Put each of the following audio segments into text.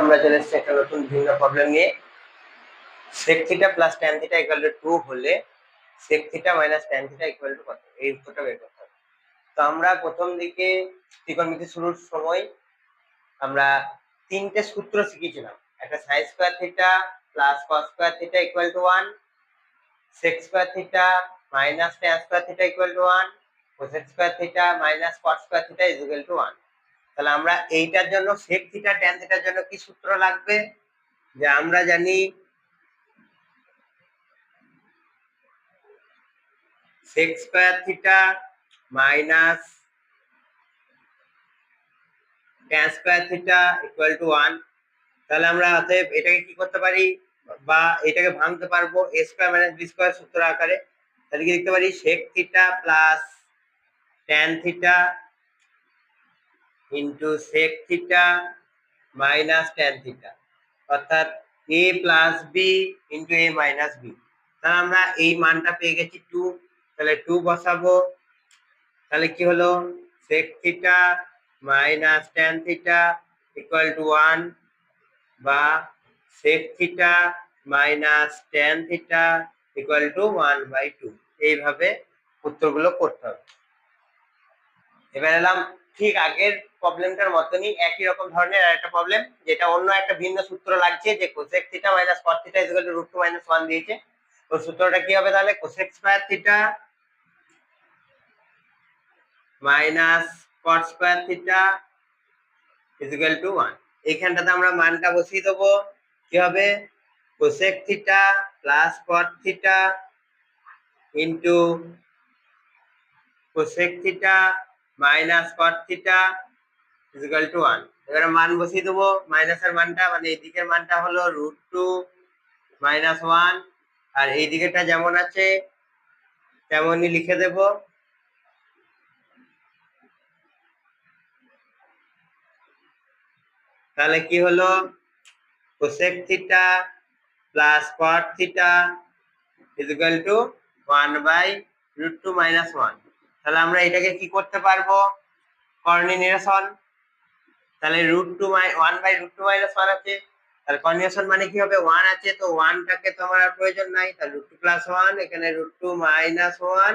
আমরা চলে এসেছি একটা নতুন ভিন্ন প্রবলেম নিয়ে sec theta plus tan theta equal to two হলে sec theta minus tan theta equal to কত? এই উত্তরটা বের করতে হবে। তো আমরা প্রথম দিকে ত্রিকোণমিতি শুরুর সময় আমরা তিনটে সূত্র শিখেছিলাম। একটা sine square theta plus cos square theta equal to one sec square theta minus tan square theta equal to one cosec square theta minus cot square theta is equal to one তাহলে আমরা এইটার জন্য sec theta tan থিটার জন্য কি সূত্র লাগবে? যে আমরা জানি sec square theta minus tan square theta equal to 1 তাহলে আমরা অতএব এটাকে কি করতে পারি? বা এটাকে ভাঙতে পারব a square minus b square সূত্র আকারে। তাহলে কি লিখতে পারি? sec theta plus tan theta into sec theta minus tan theta অর্থাৎ a plus b into a minus b তাহলে আমরা এই মানটা পেয়ে গেছি টু তাহলে টু বসাবো। তাহলে কি হলো? sec theta minus tan theta equal to one বা sec theta minus tan theta equal to one by two এইভাবে উত্তরগুলো করতে হবে। এবার এলাম ঠিক আগের প্রবলেমটার মতনই একই রকম ধরনের আর একটা প্রবলেম যেটা অন্য একটা ভিন্ন সূত্র লাগছে যে cosec theta minus cot theta equal to root two minus one দিয়েছে। ওই সূত্রটা কি হবে তাহলে? Cosec square theta minus cot square theta equal to one এইখানটাতে আমরা মানটা বসিয়ে দেবো। কি হবে? Cosec theta plus cot theta into cosec theta minus cot theta equal to one এবারে মান বসিয়ে দেবো মাইনাসের মানটা মানে এই দিকের মানটা হলো রুট টু মাইনাস ওয়ান আর এই দিকেরটা যেমন আছে, তেমনই লিখে দেব। তাহলে কি হলো? Cosec theta plus cot theta equal to one by root two minus one তাহলে আমরা এটাকে কি করতে পারব? কর্ণী নিরসন তাহলে root two minus one by root two minus one আছে। তাহলে কর্নিয়েশন মানে কি হবে? ওয়ান আছে, তো ওয়ানটাকে তো আমার আর প্রয়োজন নাই। তাহলে রুট টু প্লাস ওয়ান এখানে root two minus one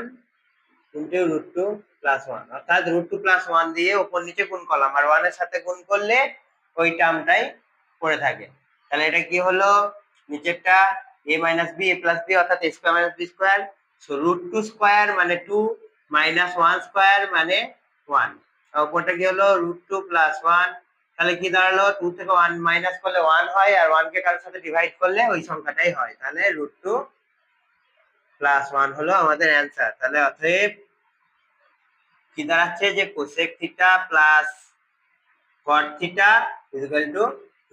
into root two plus one অর্থাৎ রুট টু প্লাস ওয়ান দিয়ে ওপর নিচে গুণ করলাম। আর ওয়ানের সাথে গুণ করলে ওই টার্মটাই পড়ে থাকে। তাহলে এটা কি হলো? নিচেরটা a minus b a plus b অর্থাৎ a square minus b square so root two square মানে টু মাইনাস ওয়ান স্কোয়ার মানে ওয়ান ওপরটা কি হলো? রুট টু প্লাস ওয়ান তাহলে কি দাঁড়াল? টু থেকে ওয়ান মাইনাস করলে ওয়ান হয় আর ওয়ান কে কারোর সাথে ডিভাইড করলে ওই সংখ্যাটাই হয়। তাহলে রুট টু প্লাস ওয়ান হলো আমাদের অ্যান্সার তাহলে অতএব কি দাঁড়াচ্ছে? যে cosec theta plus cot theta equal to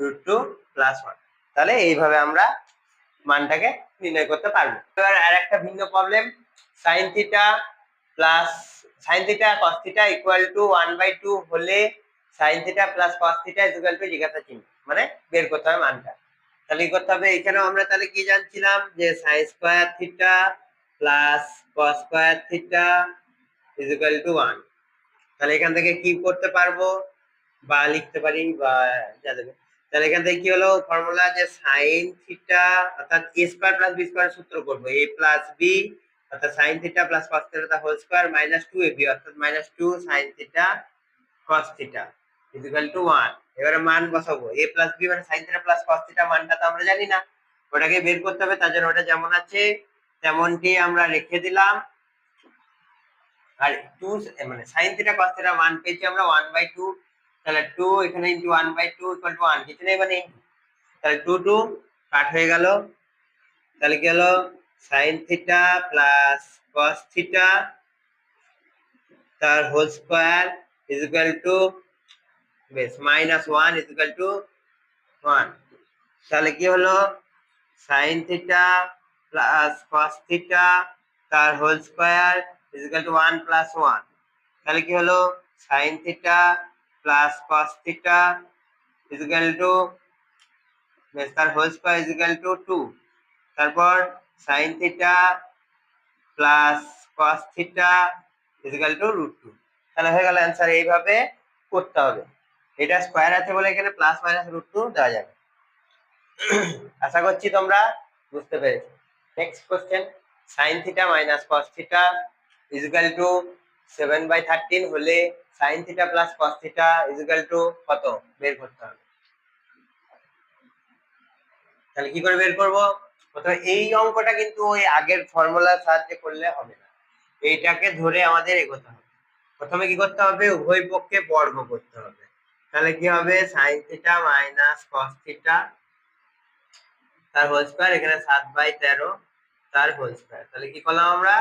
root two plus one তাহলে এইভাবে আমরা মানটাকে নির্ণয় করতে পারব। এবার আর একটা ভিন্ন problem sine theta plus sine theta cos theta equal to one by two হলে sine theta plus cos theta equal to জিজ্ঞাসা চিহ্ন মানে বের করতে হবে মানটা। তাহলে কি করতে হবে? এখানেও আমরা তাহলে কি জানছিলাম যে sine square theta plus cos square theta equal to one তাহলে এখান থেকে কি করতে পারব? বা লিখতে পারি বা যা দেবে। তাহলে এখান থেকে কি হলো? ফর্মুলা যে সাইন থিটা অর্থাৎ a square plus b square সূত্র করব। এ প্লাস বি অর্থাৎ sine theta plus cos theta whole square minus two a b অর্থাৎ minus two sine theta cos theta equal to one এবারে মান বসাবো a plus b মানে sine theta plus cos theta মানটা তো আমরা জানি না। ওটাকে বের করতে হবে, তার জন্য ওটা যেমন আছে, তেমনটি আমরা রেখে দিলাম। আর টু মানে সাইন থিটা কস থিটা মান পেয়েছি আমরা ওয়ান বাই টু তাহলে টু এখানে into one by two equal to one কিছু নেই মানে। তাহলে টু টু কাট হয়ে গেল। তাহলে কি হলো? Sine theta plus cos theta তার whole square is equal to বেশ minus one is equal to one তাহলে কি হলো? Sine theta plus cos theta তার whole square is equal to one plus one তাহলে কি হলো? Sine theta plus cos theta is equal to বেশ তার whole square is equal to two তারপর sine theta plus cos theta equal to root two তাহলে হয়ে গেল answer এইভাবে করতে হবে। এটা স্কোয়ার আছে বলে এখানে প্লাস মাইনাস রুট টু দেওয়া যাবে। আশা করছি তোমরা বুঝতে পেরেছ। Next question sine theta minus cos theta equal to seven by thirteen হলে sine theta plus cos theta equal to কত? বের করতে হবে। তাহলে কি করে বের করব? প্রথমে এই অঙ্কটা কিন্তু ওই আগের ফর্মুলার সাহায্যে করলে হবে না। এইটাকে ধরে আমাদের এগোতে হবে। প্রথমে কি করতে হবে? উভয় পক্ষে বর্গ করতে হবে। তাহলে কি হবে? Sine theta minus cos theta তার হোল স্কয়ার এখানে সাত বাই তেরো তার হোল স্কয়ার তাহলে কি করলাম আমরা?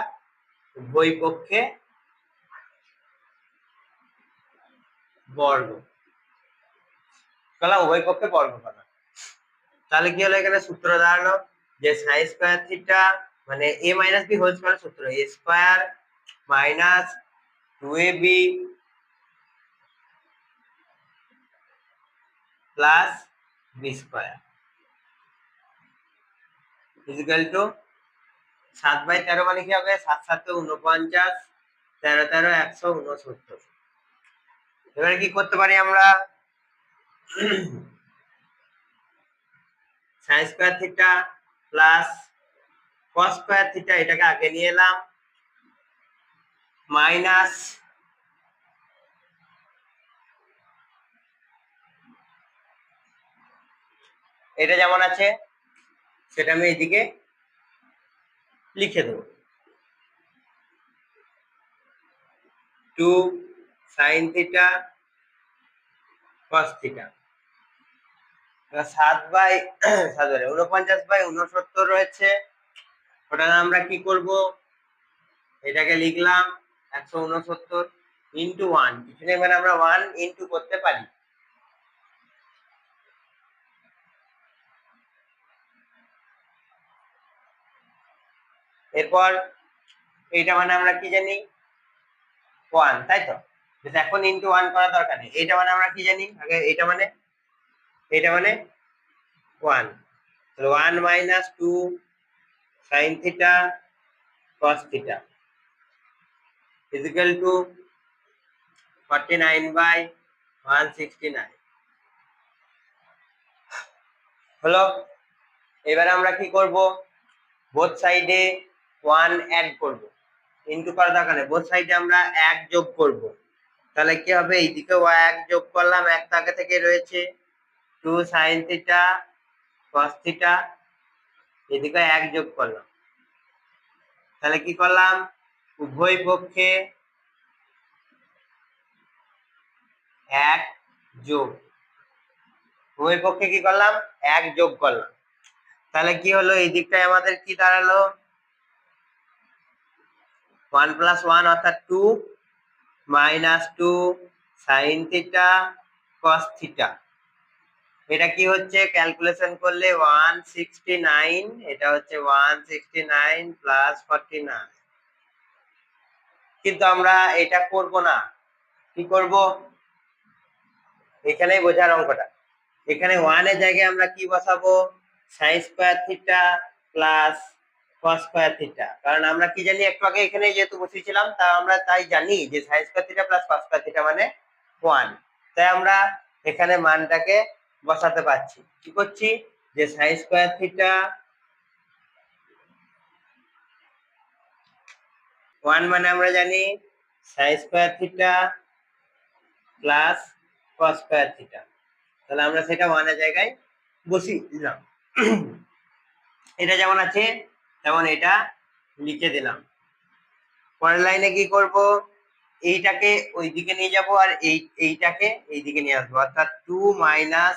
উভয় পক্ষে বর্গ। করলাম? উভয় পক্ষে বর্গ করলাম। তাহলে কি হলো এখানে সূত্র দাঁড়াল? যে সাইন স্কয়ার থিটা মানে a minus b whole square সূত্র, a square minus two a b plus b square. Equal to সাত বাই তেরো মানে কি হবে? সাত সাতে উনপঞ্চাশ তেরো তেরো একশো উনসত্তর এবারে কি করতে পারি আমরা? Sine square theta plus cos square theta এটাকে আগে নিয়ে এলাম। মাইনাস এটা যেমন আছে, সেটা আমি এইদিকে লিখে দেবো। Two sine theta cos theta সাত বাই সাত বাই উনপঞ্চাশ বাই উনসত্তর রয়েছে। ওটা আমরা কি করব? এটাকে লিখলাম একশো উনসত্তর ইন্টু ওয়ান কিছু নেই মানে আমরা ওয়ান ইন্টু করতে পারি। এরপর এইটা মানে আমরা কি জানি? ওয়ান তাই তো? এখন ইন্টু ওয়ান করা দরকার নেই। এইটা মানে আমরা কি জানি? আগে এইটা মানে এইটা মানে ওয়ান তাহলে one minus two sine theta cos theta equal to forty nine by one sixty nine হলো, এবারে আমরা কি করব? বোথ সাইডে ওয়ান অ্যাড করব। ইন্টু করার দরকার নেই। বোথ সাইডে আমরা এক যোগ করব। তাহলে কি হবে? এইদিকে এক যোগ করলাম, এক আগে থেকে রয়েছে। Two sine theta cos theta এদিকে এক যোগ করলাম। তাহলে কি করলাম? উভয় পক্ষে এক যোগ। উভয় পক্ষে কি করলাম? এক যোগ করলাম। তাহলে কি হলো? এই দিকটায় আমাদের কি দাঁড়াল? ওয়ান প্লাস ওয়ান অর্থাৎ two minus two sine theta cos theta এটা কি হচ্ছে? ক্যালকুলেশন করলে ওয়ান সিক্সটি নাইন এটা হচ্ছে one sixty nine plus forty nine কিন্তু আমরা এটা করব না। কি করব? এখানেই বোঝার অঙ্কটা। এখানে ওয়ানের জায়গায় আমরা কি বসাবো? Sine square theta plus cos square theta কারণ আমরা কি জানি, একটু আগে এখানে যেহেতু বসেছিলাম, তা আমরা তাই জানি যে sine square theta plus cos square theta মানে ওয়ান তাই আমরা এখানে মানটাকে বসাতে পারছি। কি করছি? যে সাইন স্কোয়ার থিটা ওয়ান মানে আমরা জানি sine square theta plus cos square theta তাহলে আমরা সেটা ওয়ানের জায়গায় বসি দিলাম। এটা যেমন আছে, তেমন এটা লিখে দিলাম। পরের লাইনে কি করব? এইটাকে ওইদিকে নিয়ে যাব আর এই, এইটাকে এইদিকে নিয়ে আসব। অর্থাৎ two minus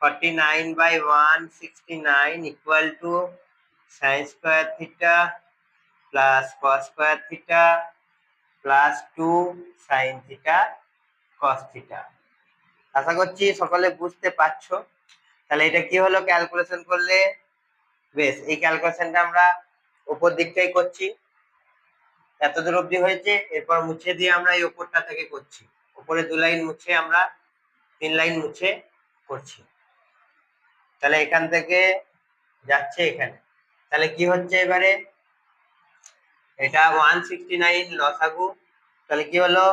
forty nine by one sixty nine equal to sine square theta plus cos square theta plus two sine theta cos theta আশা করছি সকলে বুঝতে পারছ। তাহলে এটা কি হলো? ক্যালকুলেশন করলে বেশ, এই ক্যালকুলেশনটা আমরা উপর দিকটাই করছি। এত দূর অবধি হয়েছে, এরপর মুছে দিয়ে আমরা এই উপরটা থেকে করছি। উপরে দু লাইন মুছে আমরা তিন লাইন মুছে করছি। তাহলে এখান থেকে যাচ্ছে এখানে। তাহলে কি হচ্ছে এবারে? এটা ওয়ান সিক্সটি নাইন লসাগু। তাহলে কি হলো?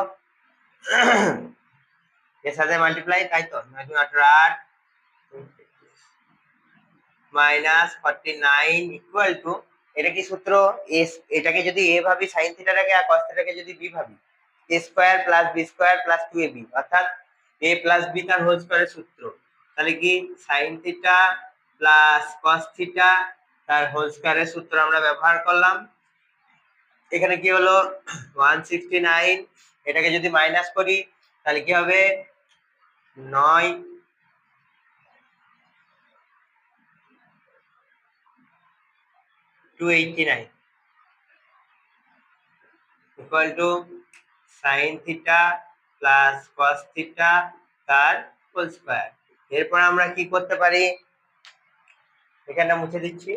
এর সাথে মাল্টিপ্লাই তাই তো? আঠারো আট minus forty nine equal to এটা কি সূত্র? এস এটাকে যদি এ ভাবি সাইন থিটাটাকে আর কস থিটাকে যদি বি ভাবি a square plus b square plus two a b অর্থাৎ এ প্লাস বি তার হোল স্কোয়ারের সূত্র। তাহলে কি sine theta plus cos theta তার হোল স্কোয়ারের সূত্র আমরা ব্যবহার করলাম। এখানে কি হলো? ওয়ান সিক্সটি নাইন এটাকে যদি মাইনাস করি, তাহলে কি হবে? নয় two eighty nine equal to sine theta plus cos theta তার হোল স্কোয়ার এরপর আমরা কি করতে পারি? এখানটা মুছে দিচ্ছি।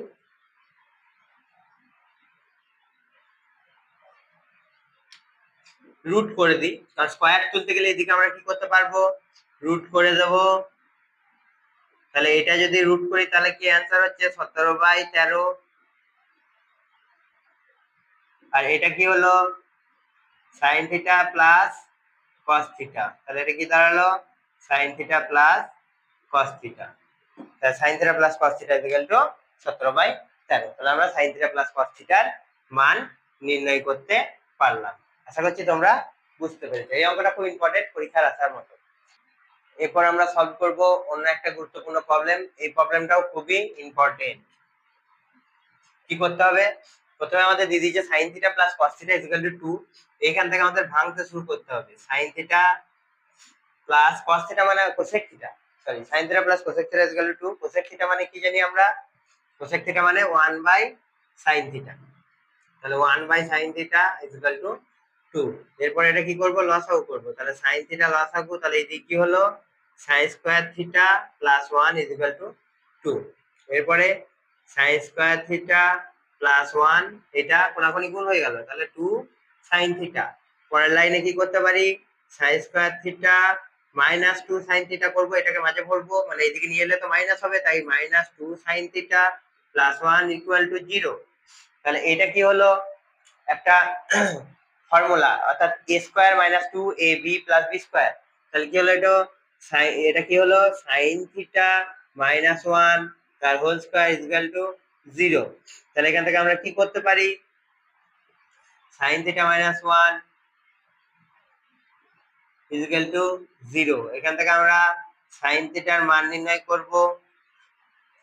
রুট করে দিই। কারণ স্কোয়ার তুলতে গেলে এদিকে আমরা কি করতে পারব? রুট করে দেব। তাহলে এটা যদি রুট করি, তাহলে কি অ্যান্সার হচ্ছে? সতেরো বাই তেরো। আর এটা কি হলো? Sine theta plus cos theta তাহলে এটা কি দাঁড়াল? Sine theta plus cos theta তাহলে sine theta plus cos theta equal to সতেরো বাই তেরো। তাহলে আমরা সাইন থিটা প্লাস কস থিটার মান নির্ণয় করতে পারলাম। আশা করছি তোমরা বুঝতে পেরেছ। এই অঙ্কটা খুব ইম্পর্টেন্ট পরীক্ষার আসার মতো। এরপর আমরা সলভ করব অন্য একটা গুরুত্বপূর্ণ প্রবলেম এই প্রবলেমটাও খুবই ইম্পর্টেন্ট কি করতে হবে? প্রথমে আমাদের দিয়ে দিয়েছে sine theta plus equal to two এখান থেকে আমাদের ভাঙতে শুরু করতে হবে। Sine theta plus cos theta মানে cosec theta sorry sine theta plus cosec theta equal to cosec theta মানে কি জানি আমরা? কোসেক থিটা মানে ওয়ান বাই সাইন থিটা তাহলে one by sine theta equal to two এরপর এটা কি করব? লসাগু করব। তাহলে সাইন থিটা লসাগু তাহলে এদিকে কি হলো? Sine square theta plus one equal to two এরপরে sine square theta plus one এটা কোনাকুনি গুণ হয়ে গেল। তাহলে টু সাইন থিটা পরের লাইনে কি করতে পারি? Sine square theta minus two sine theta করব, এটাকে মাঝে ভরবো মানে এদিকে নিয়ে এলে তো মাইনাস হবে, তাই minus two sine theta plus one equal to zero তাহলে এটা কি হলো? একটা ফর্মুলা অর্থাৎ A square minus two A B plus B square তাহলে কি হলো এটা? এটা কি হলো? সাইন থিটা মাইনাস ওয়ান তার whole square equal to zero তাহলে এখান থেকে আমরা কি করতে পারি? Sine theta minus one equal to zero এখান থেকে আমরা সাইন থিটার মান নির্ণয় করব।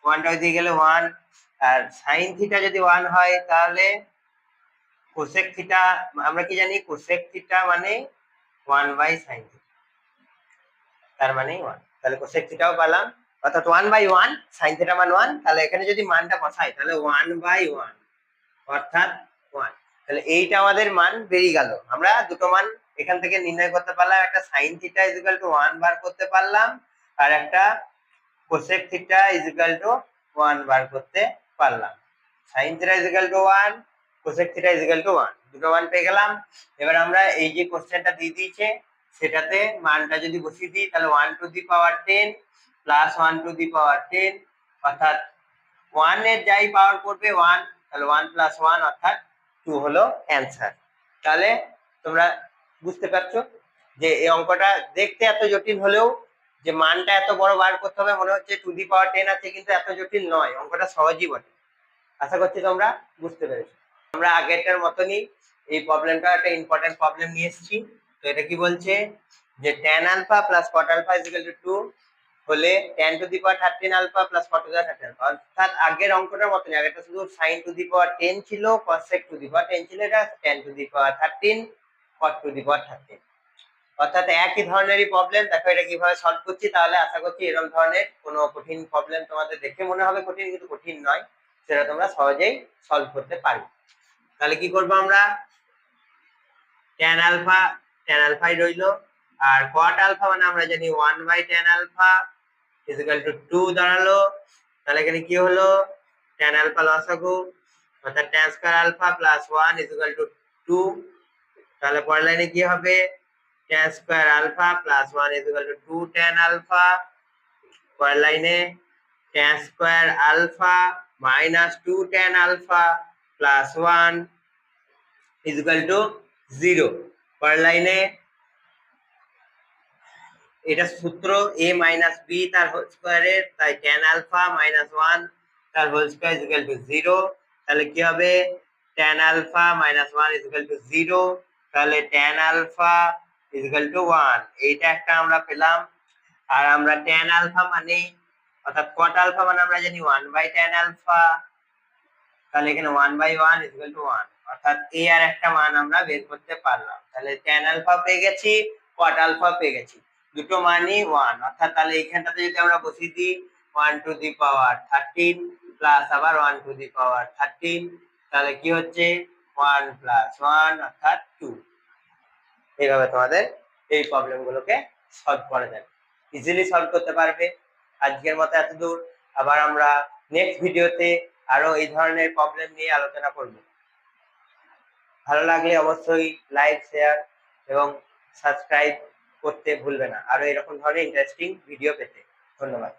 ওয়ানটা দিয়ে গেলে ওয়ান আর সাইন থিটা যদি ওয়ান হয়, তাহলে কোসেক থিটা আমরা কি জানি? কোসেক থিটা মানে ওয়ান বাই সাইন তার মানে ওয়ান তাহলে কোসেক থিটাও পেলাম। অর্থাৎ one by one sine theta মান ওয়ান তাহলে এখানে যদি মানটা বসাই, তাহলে ওয়ান বাই ওয়ান অর্থাৎ ওয়ান তাহলে এইটা আমাদের মান বেরিয়ে গেল। আমরা দুটো মান এখান থেকে নির্ণয় করতে পারলাম, একটা sine theta equal to one বার করতে পারলাম, আর একটা cosec theta equal to one বার করতে পারলাম। Sine theta equal to one cosec theta equal to one দুটো মান পেয়ে গেলাম। এবার আমরা এই যে কোশ্চেনটা দিয়ে দিয়েছে, সেটাতে মানটা যদি বসিয়ে দিই, তাহলে one to the power ten plus one to the power ten অর্থাৎ ওয়ানের যাই পাওয়ার করবে ওয়ান তাহলে ওয়ান প্লাস ওয়ান অর্থাৎ টু হলো অ্যান্সার তাহলে তোমরা বুঝতে পারছ? যে এই অঙ্কটা দেখতে এত জটিল হলেও যে মানটা এত বড় বার করতে হবে, মনে হচ্ছে টু দি পাওয়ার টেন আছে, কিন্তু এত জটিল নয়। অঙ্কটা সহজই বটে। আশা করছি তোমরা বুঝতে পেরেছ। আমরা আগেরটার মতনই এই প্রবলেমটা একটা ইম্পর্টেন্ট প্রবলেম নিয়ে এসেছি। তো এটা কি বলছে? যে tan alpha plus cot alpha equal to two হলে tan to the power 13 alpha plus cot to the power 13 alpha অর্থাৎ আগের অঙ্কটার মতনই, আগেরটা শুধু sine to the power ten ছিল cosec to the power ten ছিল, এটা টেন টু দি পাওয়ার 13 অর্থাৎ একই ধরনেরই প্রবলেম দেখো এটা কীভাবে সলভ করছি, তাহলে আশা করছি এরকম ধরনের কোনো কঠিন প্রবলেম তোমাদের দেখে মনে হবে কঠিন, কিন্তু কঠিন নয়। সেটা তোমরা সহজেই সলভ করতে পারবে। তাহলে কি করব আমরা? ট্যান আলফা ট্যান আলফাই রইল। আর কট আলফা মানে আমরা জানি one by tan alpha equal to two দাঁড়াল। তাহলে এখানে কি হলো? ট্যান আলফা লসাগু অর্থাৎ tan square alpha plus one equal to two তাহলে পরের লাইনে কি হবে? Tan square alpha plus one equal to two tan alpha পরের লাইনে tan square alpha minus two tan alpha plus one equal to zero পরের লাইনে এটা সূত্র এ মাইনাস বি তার হোল স্কোয়ারের তাই ট্যান আলফা মাইনাস ওয়ান তার whole square equal to zero তাহলে কি হবে? Tan alpha minus one equal to zero তাহলে tan alpha equal to one এইটা একটা আমরা পেলাম। আর আমরা ট্যান আলফা মানে অর্থাৎ কট আলফা মানে আমরা জানি ওয়ান বাই ট্যান আলফা তাহলে এখানে one by one equal to one অর্থাৎ এ আর একটা মান আমরা বের করতে পারলাম। তাহলে ট্যান আলফা পেয়ে গেছি কট আলফা পেয়ে গেছি। দুটো মানই ওয়ান অর্থাৎ তাহলে এইখানটাতে যদি আমরা বসিয়ে দিই one to the power thirteen plus আবার one to the power thirteen তাহলে কি হচ্ছে? ওয়ান প্লাস ওয়ান অর্থাৎ টু এইভাবে তোমাদের এই প্রবলেম গুলোকে সলভ করা যাবে। ইজিলি সলভ করতে পারবে। আজকের মতো এত দূর। আবার আমরা নেক্সট ভিডিওতে আরও এই ধরনের প্রবলেম নিয়ে আলোচনা করব। ভালো লাগলে অবশ্যই লাইক শেয়ার এবং সাবস্ক্রাইব করতে ভুলবে না। আরও এরকম ধরনের ইন্টারেস্টিং ভিডিও পেতে। ধন্যবাদ।